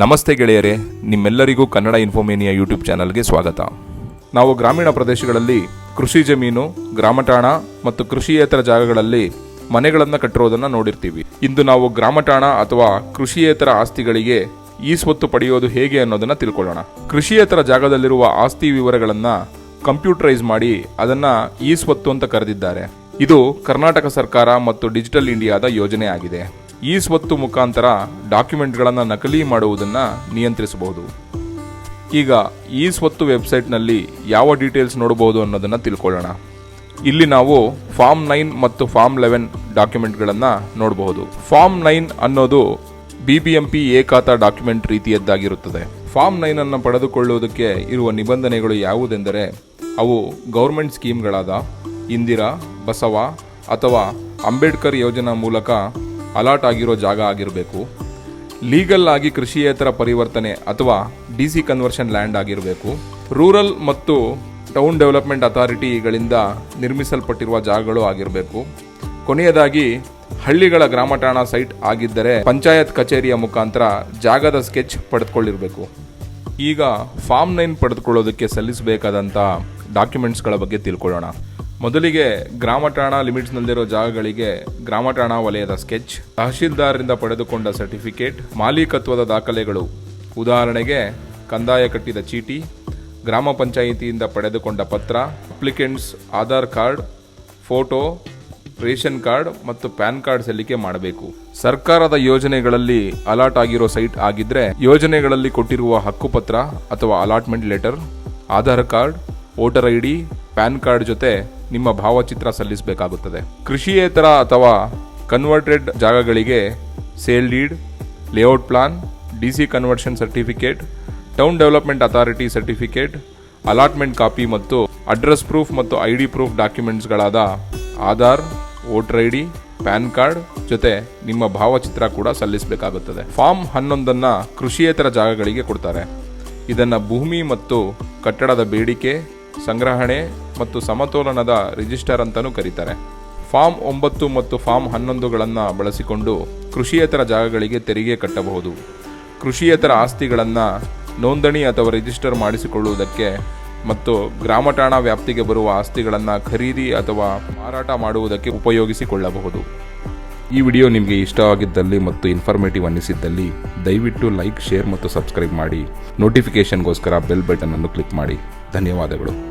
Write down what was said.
ನಮಸ್ತೆ ಗೆಳೆಯರೇ, ನಿಮ್ಮೆಲ್ಲರಿಗೂ ಕನ್ನಡ ಇನ್ಫೋಮೇನಿಯಾ ಯೂಟ್ಯೂಬ್ ಚಾನಲ್ಗೆ ಸ್ವಾಗತ. ನಾವು ಗ್ರಾಮೀಣ ಪ್ರದೇಶಗಳಲ್ಲಿ ಕೃಷಿ ಜಮೀನು ಗ್ರಾಮಠಾಣ ಮತ್ತು ಕೃಷಿಯೇತರ ಜಾಗಗಳಲ್ಲಿ ಮನೆಗಳನ್ನು ಕಟ್ಟಿರೋದನ್ನು ನೋಡಿರ್ತೀವಿ. ಇಂದು ನಾವು ಗ್ರಾಮಠಾಣ ಅಥವಾ ಕೃಷಿಯೇತರ ಆಸ್ತಿಗಳಿಗೆ ಈ ಸ್ವತ್ತು ಪಡೆಯೋದು ಹೇಗೆ ಅನ್ನೋದನ್ನು ತಿಳ್ಕೊಳ್ಳೋಣ. ಕೃಷಿಯೇತರ ಜಾಗದಲ್ಲಿರುವ ಆಸ್ತಿ ವಿವರಗಳನ್ನು ಕಂಪ್ಯೂಟರೈಸ್ ಮಾಡಿ ಅದನ್ನು ಈ ಸ್ವತ್ತು ಅಂತ ಕರೆದಿದ್ದಾರೆ. ಇದು ಕರ್ನಾಟಕ ಸರ್ಕಾರ ಮತ್ತು ಡಿಜಿಟಲ್ ಇಂಡಿಯಾದ ಯೋಜನೆ ಆಗಿದೆ. ಈ ಸ್ವತ್ತು ಮುಖಾಂತರ ಡಾಕ್ಯುಮೆಂಟ್ಗಳನ್ನು ನಕಲಿ ಮಾಡುವುದನ್ನು ನಿಯಂತ್ರಿಸಬಹುದು. ಈಗ ಈ ಸ್ವತ್ತು ವೆಬ್ಸೈಟ್ನಲ್ಲಿ ಯಾವ ಡೀಟೇಲ್ಸ್ ನೋಡಬಹುದು ಅನ್ನೋದನ್ನು ತಿಳ್ಕೊಳ್ಳೋಣ. ಇಲ್ಲಿ ನಾವು ಫಾರ್ಮ್ ನೈನ್ ಮತ್ತು ಫಾರ್ಮ್ ಲೆವೆನ್ ಡಾಕ್ಯುಮೆಂಟ್ಗಳನ್ನು ನೋಡಬಹುದು. ಫಾರ್ಮ್ ನೈನ್ ಅನ್ನೋದು B B M P document ರೀತಿಯದ್ದಾಗಿರುತ್ತದೆ. Form nine ಅನ್ನು ಪಡೆದುಕೊಳ್ಳುವುದಕ್ಕೆ ಇರುವ ನಿಬಂಧನೆಗಳು ಯಾವುದೆಂದರೆ, ಅವು ಗೌರ್ಮೆಂಟ್ ಸ್ಕೀಮ್ಗಳಾದ ಇಂದಿರಾ, ಬಸವ ಅಥವಾ ಅಂಬೇಡ್ಕರ್ ಯೋಜನಾ ಮೂಲಕ ಅಲಾಟ್ ಆಗಿರೋ ಜಾಗ ಆಗಿರಬೇಕು. ಲೀಗಲ್ ಆಗಿ ಕೃಷಿಯೇತರ ಪರಿವರ್ತನೆ ಅಥವಾ ಡಿ ಸಿ ಕನ್ವರ್ಷನ್ ಲ್ಯಾಂಡ್ ಆಗಿರಬೇಕು. ರೂರಲ್ ಮತ್ತು ಟೌನ್ ಡೆವಲಪ್ಮೆಂಟ್ ಅಥಾರಿಟಿಗಳಿಂದ ನಿರ್ಮಿಸಲ್ಪಟ್ಟಿರುವ ಜಾಗಗಳು ಆಗಿರಬೇಕು. ಕೊನೆಯದಾಗಿ, ಹಳ್ಳಿಗಳ ಗ್ರಾಮಠಾಣ ಸೈಟ್ ಆಗಿದ್ದರೆ ಪಂಚಾಯತ್ ಕಚೇರಿಯ ಮುಖಾಂತರ ಜಾಗದ ಸ್ಕೆಚ್ ಪಡೆದುಕೊಳ್ಳಿರಬೇಕು. ಈಗ ಫಾರ್ಮ್ ನೈನ್ ಪಡೆದುಕೊಳ್ಳೋದಕ್ಕೆ ಸಲ್ಲಿಸಬೇಕಾದಂಥ ಡಾಕ್ಯುಮೆಂಟ್ಸ್ಗಳ ಬಗ್ಗೆ ತಿಳ್ಕೊಳ್ಳೋಣ. ಮೊದಲಿಗೆ ಗ್ರಾಮಠಾಣ ಲಿಮಿಟ್ಸ್ನಲ್ಲಿರೋ ಜಾಗಗಳಿಗೆ ಗ್ರಾಮಠಾಣ ವಲಯದ ಸ್ಕೆಚ್ ತಹಶೀಲ್ದಾರರಿಂದ ಪಡೆದುಕೊಂಡ ಸರ್ಟಿಫಿಕೇಟ್, ಮಾಲೀಕತ್ವದ ದಾಖಲೆಗಳು. ಉದಾಹರಣೆಗೆ, ಕಂದಾಯ ಕಟ್ಟಿದ ಚೀಟಿ, ಗ್ರಾಮ ಪಂಚಾಯಿತಿಯಿಂದ ಪಡೆದುಕೊಂಡ ಪತ್ರ, applicants, Aadhaar card, photo, ration card ಮತ್ತು ಪ್ಯಾನ್ ಕಾರ್ಡ್ ಸಲ್ಲಿಕೆ ಮಾಡಬೇಕು. ಸರ್ಕಾರದ ಯೋಜನೆಗಳಲ್ಲಿ ಅಲಾಟ್ ಆಗಿರೋ ಸೈಟ್ ಆಗಿದ್ರೆ, ಯೋಜನೆಗಳಲ್ಲಿ ಕೊಟ್ಟಿರುವ ಹಕ್ಕುಪತ್ರ ಅಥವಾ allotment letter, Aadhaar card, voter I D PAN card ಜೊತೆ ನಿಮ್ಮ ಭಾವಚಿತ್ರ ಸಲ್ಲಿಸಬೇಕಾಗುತ್ತದೆ. ಕೃಷಿಯೇತರ ಅಥವಾ ಕನ್ವರ್ಟೆಡ್ ಜಾಗಗಳಿಗೆ sale deed layout plan D C conversion certificate town development authority certificate allotment copy ಮತ್ತು ಅಡ್ರೆಸ್ ಪ್ರೂಫ್ ಮತ್ತು I D proof ಡಾಕ್ಯುಮೆಂಟ್ಸ್ಗಳಾದ Aadhaar voter I D PAN card ಜೊತೆ ನಿಮ್ಮ ಭಾವಚಿತ್ರ ಕೂಡ ಸಲ್ಲಿಸಬೇಕಾಗುತ್ತದೆ. ಫಾರ್ಮ್ ಹನ್ನೊಂದನ್ನು ಕೃಷಿಯೇತರ ಜಾಗಗಳಿಗೆ ಕೊಡ್ತಾರೆ. ಇದನ್ನು ಭೂಮಿ ಮತ್ತು ಕಟ್ಟಡದ ಬೇಡಿಕೆ, ಸಂಗ್ರಹಣೆ ಮತ್ತು ಸಮತೋಲನದ ರಿಜಿಸ್ಟರ್ ಅಂತಲೂ ಕರೀತಾರೆ. ಫಾರ್ಮ್ ಒಂಬತ್ತು ಮತ್ತು ಫಾರ್ಮ್ ಹನ್ನೊಂದುಗಳನ್ನು ಬಳಸಿಕೊಂಡು ಕೃಷಿಯೇತರ ಜಾಗಗಳಿಗೆ ತೆರಿಗೆ ಕಟ್ಟಬಹುದು. ಕೃಷಿಯೇತರ ಆಸ್ತಿಗಳನ್ನು ನೋಂದಣಿ ಅಥವಾ ರಿಜಿಸ್ಟರ್ ಮಾಡಿಸಿಕೊಳ್ಳುವುದಕ್ಕೆ ಮತ್ತು ಗ್ರಾಮಠಾಣ ವ್ಯಾಪ್ತಿಗೆ ಬರುವ ಆಸ್ತಿಗಳನ್ನು ಖರೀದಿ ಅಥವಾ ಮಾರಾಟ ಮಾಡುವುದಕ್ಕೆ ಉಪಯೋಗಿಸಿಕೊಳ್ಳಬಹುದು. ಈ ವಿಡಿಯೋ ನಿಮಗೆ ಇಷ್ಟವಾಗಿದ್ದಲ್ಲಿ ಮತ್ತು ಇನ್ಫಾರ್ಮೇಟಿವ್ ಅನ್ನಿಸಿದ್ದಲ್ಲಿ ದಯವಿಟ್ಟು ಲೈಕ್ ಶೇರ್ ಮತ್ತು ಸಬ್ಸ್ಕ್ರೈಬ್ ಮಾಡಿ. ನೋಟಿಫಿಕೇಷನ್ಗೋಸ್ಕರ ಬೆಲ್ ಅನ್ನು ಕ್ಲಿಕ್ ಮಾಡಿ. ಧನ್ಯವಾದಗಳು.